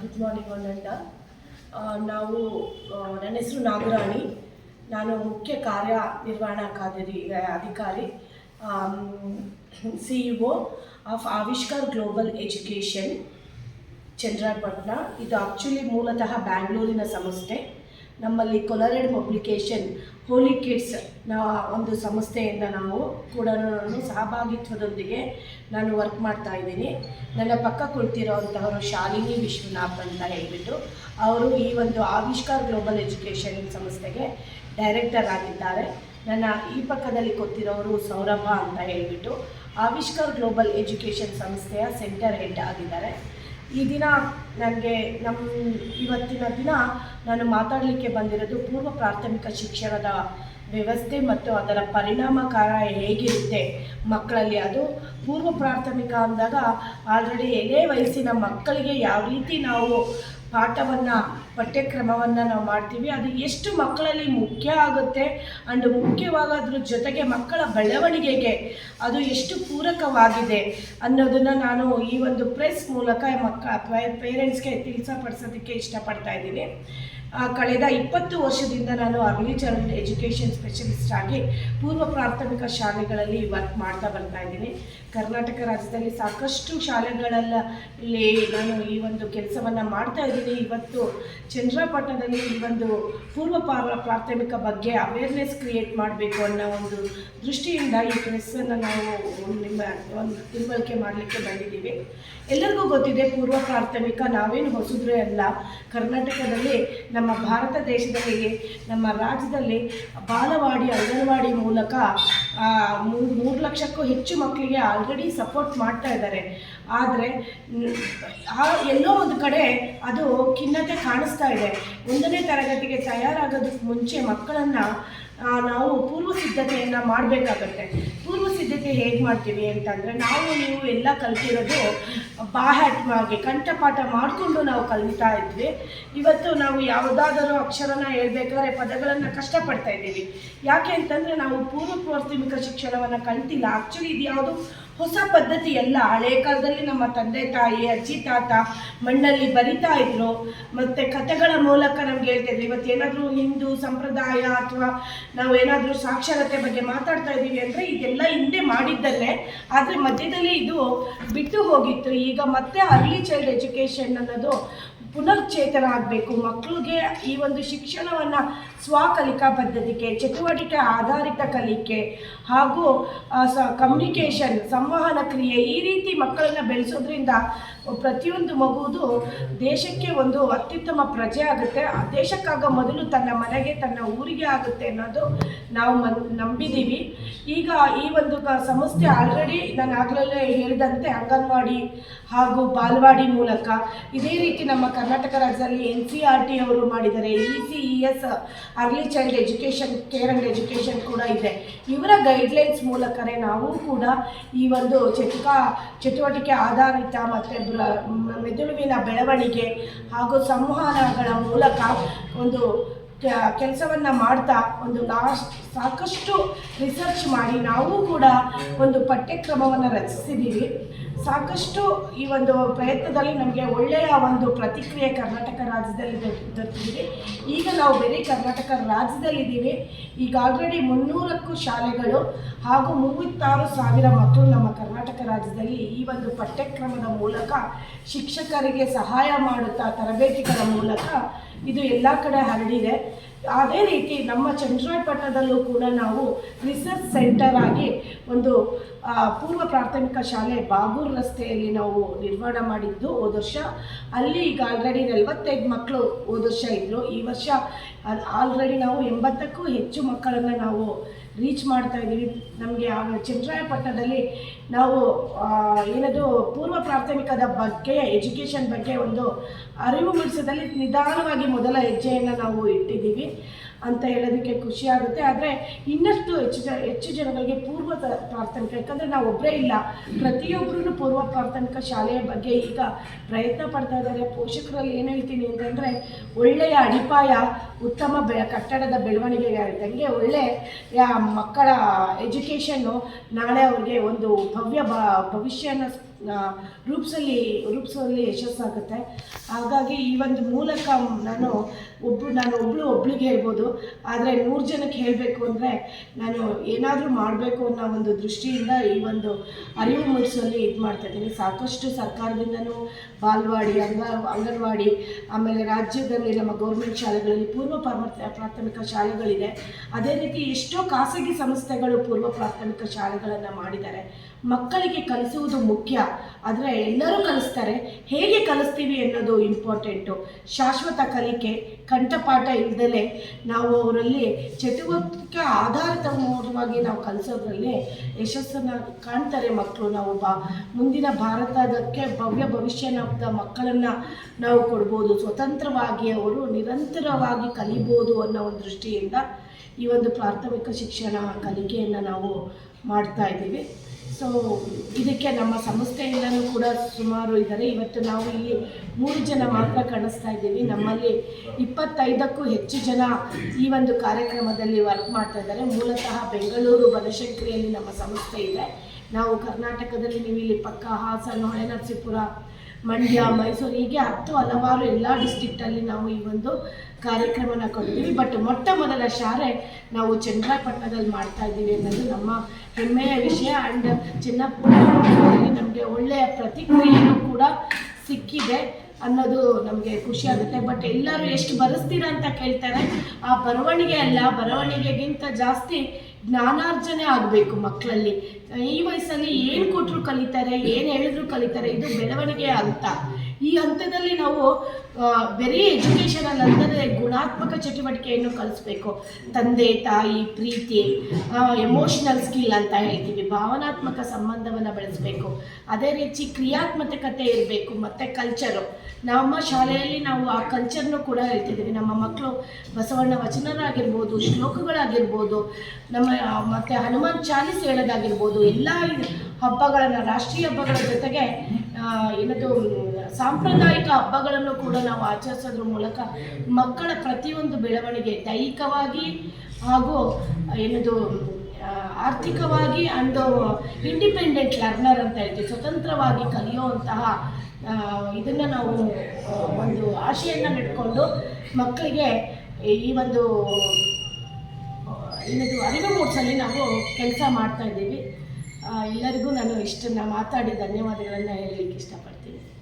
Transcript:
Good morning ಒನ್ನಂಡ ನಾವು ನನ್ನ ಹೆಸರು ನಾಗರಾಣಿ. ನಾನು ಮುಖ್ಯ ಕಾರ್ಯ ಕಾರ್ಯನಿರ್ವಹಣಾಧಿಕಾರಿ ಅಧಿಕಾರಿ C E O of Avishkar global education Chandrapattana ಇದು ಆಕ್ಚುಲಿ ಮೂಲತಃ ಬ್ಯಾಂಗ್ಳೂರಿನ ಸಂಸ್ಥೆ. ನಮ್ಮಲ್ಲಿ ಕೊಲರೆಡ್ ಪಬ್ಲಿಕೇಶನ್ ಹೋಲಿ ಕಿಡ್ಸ್ನ ಒಂದು ಸಂಸ್ಥೆಯಿಂದ ನಾವು ಕೂಡ ನಾನು ಸಹಭಾಗಿತ್ವದೊಂದಿಗೆ ನಾನು ವರ್ಕ್ ಮಾಡ್ತಾ ಇದ್ದೀನಿ. ನನ್ನ ಪಕ್ಕ ಕುಳಿತಿರೋವಂಥವರು ಶಾಲಿನಿ ವಿಶ್ವನಾಥ್ ಅಂತ ಹೇಳಿಬಿಟ್ಟು ಅವರು ಈ ಒಂದು ಆವಿಷ್ಕಾರ್ ಗ್ಲೋಬಲ್ ಎಜುಕೇಷನ್ ಸಂಸ್ಥೆಗೆ ಡೈರೆಕ್ಟರ್ ಆಗಿದ್ದಾರೆ. ನನ್ನ ಈ ಪಕ್ಕದಲ್ಲಿ ಗೊತ್ತಿರೋರು ಸೌರಭ ಅಂತ ಹೇಳಿಬಿಟ್ಟು ಆವಿಷ್ಕಾರ್ ಗ್ಲೋಬಲ್ ಎಜುಕೇಷನ್ ಸಂಸ್ಥೆಯ ಸೆಂಟರ್ ಹೆಡ್ ಆಗಿದ್ದಾರೆ. ಈ ದಿನ ನನಗೆ ನಮ್ಮ ಇವತ್ತಿನ ದಿನ ನಾನು ಮಾತಾಡಲಿಕ್ಕೆ ಬಂದಿರೋದು ಪೂರ್ವ ಪ್ರಾಥಮಿಕ ಶಿಕ್ಷಣದ ವ್ಯವಸ್ಥೆ ಮತ್ತು ಅದರ ಪರಿಣಾಮಕಾರ ಹೇಗಿರುತ್ತೆ ಮಕ್ಕಳಲ್ಲಿ. ಅದು ಪೂರ್ವ ಪ್ರಾಥಮಿಕ ಅಂದಾಗ ಆಲ್ರೆಡಿ ಎಲೆ ವಯಸ್ಸಿನ ಮಕ್ಕಳಿಗೆ ಯಾವ ರೀತಿ ನಾವು ಪಾಠವನ್ನು, ಪಠ್ಯಕ್ರಮವನ್ನು ನಾವು ಮಾಡ್ತೀವಿ. ಅದು ಎಷ್ಟು ಮಕ್ಕಳಲ್ಲಿ ಮುಖ್ಯ ಆಗುತ್ತೆ ಆ್ಯಂಡ್ ಮುಖ್ಯವಾಗೋದ್ರ ಜೊತೆಗೆ ಮಕ್ಕಳ ಬೆಳವಣಿಗೆಗೆ ಅದು ಎಷ್ಟು ಪೂರಕವಾಗಿದೆ ಅನ್ನೋದನ್ನು ನಾನು ಈ ಒಂದು ಪ್ರೆಸ್ ಮೂಲಕ ಮಕ್ಕ ಪೇರೆಂಟ್ಸ್ಗೆ ತಿಳಿಸಪಡಿಸೋದಕ್ಕೆ ಇಷ್ಟಪಡ್ತಾ ಇದ್ದೀನಿ. ಕಳೆದ ಇಪ್ಪತ್ತು ವರ್ಷದಿಂದ ನಾನು ಅರ್ಲಿ ಚೈಲ್ಡ್ ಎಜುಕೇಷನ್ ಸ್ಪೆಷಲಿಸ್ಟ್ ಆಗಿ ಪೂರ್ವ ಪ್ರಾಥಮಿಕ ಶಾಲೆಗಳಲ್ಲಿ ವರ್ಕ್ ಮಾಡ್ತಾ ಬರ್ತಾ ಇದ್ದೀನಿ. ಕರ್ನಾಟಕ ರಾಜ್ಯದಲ್ಲಿ ಸಾಕಷ್ಟು ಶಾಲೆಗಳಲ್ಲಿ ನಾನು ಈ ಒಂದು ಕೆಲಸವನ್ನು ಮಾಡ್ತಾ ಇದ್ದೀನಿ. ಇವತ್ತು ಚಂದ್ರಪಟ್ಟಣದಲ್ಲಿ ಈ ಒಂದು ಪೂರ್ವ ಪ್ರಾಥಮಿಕ ಬಗ್ಗೆ ಅವೇರ್ನೆಸ್ ಕ್ರಿಯೇಟ್ ಮಾಡಬೇಕು ಅನ್ನೋ ಒಂದು ದೃಷ್ಟಿಯಿಂದ ಈ ಪ್ರೆಸ್ಸನ್ನು ನಾವು ನಿಮ್ಮ ಒಂದು ತಿಳುವಳಿಕೆ ಮಾಡಲಿಕ್ಕೆ ಬಂದಿದ್ದೀವಿ. ಎಲ್ಲರಿಗೂ ಗೊತ್ತಿದೆ, ಪೂರ್ವ ಪ್ರಾಥಮಿಕ ನಾವೇನು ಹೊಸದ್ರೆ ಅಲ್ಲ. ಕರ್ನಾಟಕದಲ್ಲಿ ನಮ್ಮ ಭಾರತ ದೇಶದಲ್ಲಿ ನಮ್ಮ ರಾಜ್ಯದಲ್ಲಿ ಬಾಲವಾಡಿ, ಅಂಗನವಾಡಿ ಮೂಲಕ ಮೂರು ಮೂರು ಲಕ್ಷಕ್ಕೂ ಹೆಚ್ಚು ಮಕ್ಕಳಿಗೆ ಆಲ್ರೆಡಿ ಸಪೋರ್ಟ್ ಮಾಡ್ತಾ ಇದ್ದಾರೆ. ಆದರೆ, ಆ, ಎಲ್ಲೋ ಒಂದು ಕಡೆ ಅದು ಖಿನ್ನತೆ ಕಾಣಿಸ್ತಾ ಇದೆ. ಒಂದನೇ ತರಗತಿಗೆ ತಯಾರಾಗೋದಕ್ಕೆ ಮುಂಚೆ ಮಕ್ಕಳನ್ನು ನಾವು ಪೂರ್ವ ಸಿದ್ಧತೆಯನ್ನು ಮಾಡಬೇಕಾಗತ್ತೆ. ಪೂರ್ವ ಸಿದ್ಧತೆ ಹೇಗೆ ಮಾಡ್ತೀವಿ ಅಂತಂದರೆ ನಾವು ನೀವು ಎಲ್ಲ ಕಲ್ತಿರೋದು ಬಾಹ್ಯಾತ್ಮವಾಗಿ ಕಂಠಪಾಠ ಮಾಡಿಕೊಂಡು ನಾವು ಕಲಿತಾ ಇದ್ವಿ. ಇವತ್ತು ನಾವು ಯಾವುದಾದರೂ ಅಕ್ಷರನ ಹೇಳ್ಬೇಕಾದ್ರೆ ಪದಗಳನ್ನು ಕಷ್ಟಪಡ್ತಾ ಇದ್ದೀವಿ. ಯಾಕೆ ಅಂತಂದರೆ ನಾವು ಪೂರ್ವ ಪ್ರಾಥಮಿಕ ಶಿಕ್ಷಣವನ್ನು ಕಲ್ತಿಲ್ಲ. ಆ್ಯಕ್ಚುಲಿ ಇದು ಯಾವುದು ಹೊಸ ಪದ್ಧತಿ ಎಲ್ಲ ಹಳೆ ಕಾಲದಲ್ಲಿ ನಮ್ಮ ತಂದೆ, ತಾಯಿ, ಅಜ್ಜಿ, ತಾತ ಮಣ್ಣಲ್ಲಿ ಬರಿತಾ ಇದ್ರು. ಮತ್ತು ಕಥೆಗಳ ಮೂಲಕ ನಮ್ಗೆ ಹೇಳ್ತಿದ್ರು ಇವತ್ತು ಏನಾದರೂ ಹಿಂದೂ ಸಂಪ್ರದಾಯ ಅಥವಾ ನಾವು ಏನಾದರೂ ಸಾಕ್ಷರತೆ ಬಗ್ಗೆ ಮಾತಾಡ್ತಾ ಇದ್ದೀವಿ ಅಂದರೆ ಇದೆಲ್ಲ ಹಿಂದೆ ಮಾಡಿದ್ದಲ್ಲೇ ಆದರೆ ಮಧ್ಯದಲ್ಲಿ ಇದು ಬಿಟ್ಟು ಹೋಗಿತ್ತು. ಈಗ ಮತ್ತೆ ಅರ್ಲಿ ಚೈಲ್ಡ್ ಎಜುಕೇಷನ್ ಅನ್ನೋದು ಪುನಶ್ಚೇತನ ಆಗಬೇಕು. ಮಕ್ಕಳಿಗೆ ಈ ಒಂದು ಶಿಕ್ಷಣವನ್ನು ಸ್ವಕಲಿಕಾ ಪದ್ಧತಿಗೆ, ಚಟುವಟಿಕೆ ಆಧಾರಿತ ಕಲಿಕೆ ಹಾಗೂ ಸ ಕಮ್ಯುನಿಕೇಷನ್ ಸಂವಹನ ಕ್ರಿಯೆ ಈ ರೀತಿ ಮಕ್ಕಳನ್ನು ಬೆಳೆಸೋದ್ರಿಂದ ಪ್ರತಿಯೊಂದು ಮಗುವುದು ದೇಶಕ್ಕೆ ಒಂದು ಅತ್ಯುತ್ತಮ ಪ್ರಜೆ ಆಗುತ್ತೆ. ಆ ದೇಶಕ್ಕಾಗ ಮೊದಲು ತನ್ನ ಮನೆಗೆ, ತನ್ನ ಊರಿಗೆ ಆಗುತ್ತೆ ಅನ್ನೋದು ನಾವು ಮನ್ ನಂಬಿದ್ದೀವಿ ಈಗ ಈ ಒಂದು ಸಂಸ್ಥೆ ಆಲ್ರೆಡಿ ನಾನು ಆಗಲೇ ಹೇಳಿದಂತೆ ಅಂಗನವಾಡಿ ಹಾಗೂ ಬಾಲ್ವಾಡಿ ಮೂಲಕ. ಇದೇ ರೀತಿ ನಮ್ಮ ಕರ್ನಾಟಕ ರಾಜ್ಯದಲ್ಲಿ ಎನ್ ಸಿ ಆರ್ ಟಿ ಅವರು ಮಾಡಿದ್ದಾರೆ. E C E S early child education care and education ಕೂಡ ಇದೆ. ಇವರ ಗೈಡ್ಲೈನ್ಸ್ ಮೂಲಕವೇ ನಾವು ಕೂಡ ಈ ಒಂದು ಚಟುಕ, ಚಟುವಟಿಕೆ ಆಧಾರಿತ ಮತ್ತು ಮೆದುಳುವಿನ ಬೆಳವಣಿಗೆ ಹಾಗೂ ಸಂವಹನಗಳ ಮೂಲಕ ಒಂದು ಕೆಲಸವನ್ನು ಮಾಡ್ತಾ ಒಂದು ಲಾಸ್ಟ್ ಸಾಕಷ್ಟು ರಿಸರ್ಚ್ ಮಾಡಿ ನಾವು ಕೂಡ ಒಂದು ಪಠ್ಯಕ್ರಮವನ್ನು ರಚಿಸಿದ್ದೀವಿ. ಸಾಕಷ್ಟು ಈ ಒಂದು ಪ್ರಯತ್ನದಲ್ಲಿ ನಮಗೆ ಒಳ್ಳೆಯ ಒಂದು ಪ್ರತಿಕ್ರಿಯೆ ಕರ್ನಾಟಕ ರಾಜ್ಯದಲ್ಲಿ ದೊರೆತಿದ್ದೀವಿ ದೊರೆತಿದೆ. ಈಗ ನಾವು ಬೇರೆ ಕರ್ನಾಟಕ ರಾಜ್ಯದಲ್ಲಿದ್ದೀವಿ. ಈಗ ಆಲ್ರೆಡಿ ಮುನ್ನೂರಕ್ಕೂ ಶಾಲೆಗಳು ಹಾಗೂ ಮೂವತ್ತಾರು ಸಾವಿರ ಮಕ್ಕಳು ನಮ್ಮ ಕರ್ನಾಟಕ ರಾಜ್ಯದಲ್ಲಿ ಈ ಒಂದು ಪಠ್ಯಕ್ರಮದ ಮೂಲಕ ಶಿಕ್ಷಕರಿಗೆ ಸಹಾಯ ಮಾಡುತ್ತಾ ತರಬೇತಿಗಳ ಮೂಲಕ ಇದು ಎಲ್ಲ ಕಡೆ ಹರಡಿದೆ. ಅದೇ ರೀತಿ ನಮ್ಮ ಚಂದ್ರಾಯಪಟ್ಟಣದಲ್ಲೂ ಕೂಡ ನಾವು ರಿಸರ್ಚ್ ಸೆಂಟರ್ ಆಗಿ ಒಂದು ಪೂರ್ವ ಪ್ರಾಥಮಿಕ ಶಾಲೆ ಬಾಗೂರ್ ರಸ್ತೆಯಲ್ಲಿ ನಾವು ನಿರ್ಮಾಣ ಮಾಡಿದ್ದು ಹೋದ ವರ್ಷ. ಅಲ್ಲಿ ಈಗ ಆಲ್ರೆಡಿ ನಲವತ್ತೈದು ಮಕ್ಕಳು ಹೋದ ವರ್ಷ ಇದ್ದರು ಈ ವರ್ಷ ಆಲ್ರೆಡಿ ನಾವು ಎಂಬತ್ತಕ್ಕೂ ಹೆಚ್ಚು ಮಕ್ಕಳನ್ನು ನಾವು ರೀಚ್ ಮಾಡ್ತಾ ಇದ್ದೀವಿ. ನಮಗೆ ಆ ಚಿತ್ರಾಯಪಟ್ಟಣದಲ್ಲಿ ನಾವು ಏನದು ಪೂರ್ವ ಪ್ರಾಥಮಿಕದ ಬಗ್ಗೆ ಎಜುಕೇಷನ್ ಬಗ್ಗೆ ಒಂದು ಅರಿವು ಮೂಡಿಸೋದಲ್ಲಿ ನಿಧಾನವಾಗಿ ಮೊದಲ ಹೆಜ್ಜೆಯನ್ನು ನಾವು ಇಟ್ಟಿದ್ದೀವಿ. ಅಂತ ಹೇಳೋದಕ್ಕೆ ಖುಷಿ ಆಗುತ್ತೆ. ಆದರೆ ಇನ್ನಷ್ಟು ಹೆಚ್ಚು ಜನ ಹೆಚ್ಚು ಜನಗಳಿಗೆ ಪೂರ್ವ ಪ್ರಾರ್ಥನಿಕ ಯಾಕಂದರೆ ನಾವು ಒಬ್ಬರೇ ಇಲ್ಲ. ಪ್ರತಿಯೊಬ್ಬರೂ ಪೂರ್ವ ಪ್ರಾರ್ಥನಿಕ ಶಾಲೆಯ ಬಗ್ಗೆ ಈಗ ಪ್ರಯತ್ನ ಪಡ್ತಾ ಇದ್ದಾರೆ. ಪೋಷಕರಲ್ಲಿ ಏನು ಹೇಳ್ತೀನಿ ಅಂತಂದರೆ ಒಳ್ಳೆಯ ಅಡಿಪಾಯ ಉತ್ತಮ ಬೆ ಕಟ್ಟಡದ ಬೆಳವಣಿಗೆಗೆ ಹಂಗೆ ಒಳ್ಳೆ ಮಕ್ಕಳ ಎಜುಕೇಷನ್ನು ನಾಳೆ ಅವ್ರಿಗೆ ಒಂದು ಭವ್ಯ ಭವಿಷ್ಯನ ಅಲ್ಲಿ ರೂಪಿಸುವಲ್ಲಿ ಯಶಸ್ಸಾಗುತ್ತೆ. ಹಾಗಾಗಿ ಈ ಒಂದು ಮೂಲಕ ನಾನು ಒಬ್ಬರು ನಾನು ಒಬ್ಬಳು ಒಬ್ಳಿಗೆ ಹೇಳ್ಬೋದು. ಆದರೆ ನೂರು ಜನಕ್ಕೆ ಹೇಳಬೇಕು ಅಂದರೆ ನಾನು ಏನಾದರೂ ಮಾಡಬೇಕು ಅನ್ನೋ ಒಂದು ದೃಷ್ಟಿಯಿಂದ ಈ ಒಂದು ಅರಿವು ಮೂಡಿಸುವಲ್ಲಿ ಇದು ಮಾಡ್ತಾ ಇದ್ದೀನಿ. ಸಾಕಷ್ಟು ಸರ್ಕಾರದಿಂದನೂ ಬಾಲ್ವಾಡಿ, ಅಂಗ, ಅಂಗನವಾಡಿ, ಆಮೇಲೆ ರಾಜ್ಯದಲ್ಲಿ ನಮ್ಮ ಗೌರ್ಮೆಂಟ್ ಶಾಲೆಗಳಲ್ಲಿ ಪೂರ್ವ ಪ್ರಾಥಮಿಕ ಶಾಲೆಗಳಿದೆ. ಅದೇ ರೀತಿ ಎಷ್ಟೋ ಖಾಸಗಿ ಸಂಸ್ಥೆಗಳು ಪೂರ್ವ ಪ್ರಾಥಮಿಕ ಶಾಲೆಗಳನ್ನು ಮಾಡಿದ್ದಾರೆ. ಮಕ್ಕಳಿಗೆ ಕಲಿಸುವುದು ಮುಖ್ಯ. ಆದರೆ ಎಲ್ಲರೂ ಕಲಿಸ್ತಾರೆ. ಹೇಗೆ ಕಲಿಸ್ತೀವಿ ಅನ್ನೋದು ಇಂಪಾರ್ಟೆಂಟು ಶಾಶ್ವತ ಕಲಿಕೆ, ಕಂಠಪಾಠ ಇಲ್ದಲೆ ನಾವು ಅವರಲ್ಲಿ ಚಟುವಟಿಕೆ ಮೂಲವಾಗಿ ನಾವು ಕಲಿಸೋದ್ರಲ್ಲಿ ಯಶಸ್ಸನ್ನು ಕಾಣ್ತಾರೆ ಮಕ್ಕಳು. ನಾವು ಬಾ, ಮುಂದಿನ ಭಾರತದಕ್ಕೆ ಭವ್ಯ ಭವಿಷ್ಯದ ಮಕ್ಕಳನ್ನು ನಾವು ಕೊಡ್ಬೋದು. ಸ್ವತಂತ್ರವಾಗಿ ಅವರು ನಿರಂತರವಾಗಿ ಕಲಿಬೋದು ಅನ್ನೋ ಒಂದು ದೃಷ್ಟಿಯಿಂದ ಈ ಒಂದು ಪ್ರಾಥಮಿಕ ಶಿಕ್ಷಣ ಕಲಿಕೆಯನ್ನು ನಾವು ಮಾಡ್ತಾ ಇದ್ದೀವಿ. ಸೊ ಇದಕ್ಕೆ ನಮ್ಮ ಸಂಸ್ಥೆಯಿಂದನೂ ಕೂಡ ಸುಮಾರು ಇದ್ದಾರೆ. ಇವತ್ತು ನಾವು ಇಲ್ಲಿ ಮೂರು ಜನ ಮಾತ್ರ ಕಾಣಿಸ್ತಾ ಇದ್ದೀವಿ. ನಮ್ಮಲ್ಲಿ ಇಪ್ಪತ್ತೈದಕ್ಕೂ ಹೆಚ್ಚು ಜನ ಈ ಒಂದು ಕಾರ್ಯಕ್ರಮದಲ್ಲಿ ವರ್ಕ್ ಮಾಡ್ತಾ ಇದ್ದಾರೆ. ಮೂಲತಃ ಬೆಂಗಳೂರು ಬನಶಂಕರಿಯಲ್ಲಿ ನಮ್ಮ ಸಂಸ್ಥೆ ಇದೆ. ನಾವು ಕರ್ನಾಟಕದಲ್ಲಿ ನೀವು ಇಲ್ಲಿ ಪಕ್ಕ ಹಾಸನ, ಹೊಳೆನರಸೀಪುರ ಮಂಡ್ಯ, ಮೈಸೂರು, ಹೀಗೆ ಹತ್ತು ಹಲವಾರು ಎಲ್ಲ ಡಿಸ್ಟಿಕ್ಟಲ್ಲಿ ನಾವು ಈ ಒಂದು ಕಾರ್ಯಕ್ರಮನ ಕೊಡ್ತೀವಿ. ಬಟ್ ಮೊಟ್ಟ ಮೊದಲ ಶಾಲೆ ನಾವು ಚಂದ್ರಪಟ್ಟಣದಲ್ಲಿ ಮಾಡ್ತಾ ಇದ್ದೀವಿ ಅನ್ನೋದು ನಮ್ಮ ಹೆಮ್ಮೆಯ ವಿಷಯ. ಆ್ಯಂಡ್ ಚಿನ್ನಪ್ಪನಲ್ಲಿ ನಮಗೆ ಒಳ್ಳೆಯ ಪ್ರತಿಕ್ರಿಯೆಯೂ ಕೂಡ ಸಿಕ್ಕಿದೆ ಅನ್ನೋದು ನಮಗೆ ಖುಷಿ ಆಗುತ್ತೆ. ಬಟ್ ಎಲ್ಲರೂ ಎಷ್ಟು ಬರೆಸ್ತೀರಾ ಅಂತ ಕೇಳ್ತಾರೆ. ಆ ಬರವಣಿಗೆ ಅಲ್ಲ, ಬರವಣಿಗೆಗಿಂತ ಜಾಸ್ತಿ ಜ್ಞಾನಾರ್ಜನೆ ಆಗಬೇಕು ಮಕ್ಕಳಲ್ಲಿ ಈ ವಯಸ್ಸಲ್ಲಿ ಏನು ಕೊಟ್ಟರು ಕಲಿತಾರೆ ಏನು ಹೇಳಿದ್ರು ಕಲಿತಾರೆ ಇದು ಬೆಳವಣಿಗೆ ಹಂತ ಈ ಹಂತದಲ್ಲಿ ನಾವು ಬರೀ ಎಜುಕೇಷನಲ್ ಅಂದರೆ ಗುಣಾತ್ಮಕ ಚಟುವಟಿಕೆಯನ್ನು ಕಲಿಸ್ಬೇಕು. ತಂದೆ, ತಾಯಿ, ಪ್ರೀತಿ ಎಮೋಷನಲ್ ಸ್ಕಿಲ್ ಅಂತ ಹೇಳ್ತೀವಿ. ಭಾವನಾತ್ಮಕ ಸಂಬಂಧವನ್ನು ಬೆಳೆಸಬೇಕು. ಅದೇ ರೀತಿ ಕ್ರಿಯಾತ್ಮಕತೆ ಇರಬೇಕು. ಮತ್ತು ಕಲ್ಚರು ನಮ್ಮ ಶಾಲೆಯಲ್ಲಿ ನಾವು ಆ ಕಲ್ಚರ್ನು ಕೂಡ ಹೇಳ್ತಿದ್ದೀವಿ. ನಮ್ಮ ಮಕ್ಕಳು ಬಸವಣ್ಣ ವಚನರಾಗಿರ್ಬೋದು, ಶ್ಲೋಕಗಳಾಗಿರ್ಬೋದು, ನಮ್ಮ ಮತ್ತು ಹನುಮಾನ್ ಚಾಲಿಸ್ ಹೇಳೋದಾಗಿರ್ಬೋದು, ಎಲ್ಲ ಹಬ್ಬಗಳನ್ನು, ರಾಷ್ಟ್ರೀಯ ಹಬ್ಬಗಳ ಜೊತೆಗೆ ಏನದು ಸಾಂಪ್ರದಾಯಿಕ ಹಬ್ಬಗಳನ್ನು ಕೂಡ ನಾವು ಆಚರಿಸೋದ್ರ ಮೂಲಕ ಮಕ್ಕಳ ಪ್ರತಿಯೊಂದು ಬೆಳವಣಿಗೆ ದೈಹಿಕವಾಗಿ ಹಾಗೂ ಏನದು ಆರ್ಥಿಕವಾಗಿ ಅಂಡ್ ಇಂಡಿಪೆಂಡೆಂಟ್ ಲರ್ನರ್ ಅಂತ ಹೇಳ್ತೀವಿ. ಸ್ವತಂತ್ರವಾಗಿ ಕಲಿಯುವಂತಹ ಇದನ್ನು ನಾವು ಒಂದು ಆಶೆಯನ್ನು ಇಟ್ಕೊಂಡು ಮಕ್ಕಳಿಗೆ ಈ ಒಂದು, ಏನದು, ಅರಿವು ಮೂಡಿಸಲ್ಲಿ ನಾವು ಕೆಲಸ ಮಾಡ್ತಾ ಇದ್ದೀವಿ. ಎಲ್ಲರಿಗೂ ನಾನು ಇಷ್ಟನ್ನು ಮಾತಾಡಿ ಧನ್ಯವಾದಗಳನ್ನು ಹೇಳಲಿಕ್ಕೆ ಇಷ್ಟಪಡ್ತೀನಿ.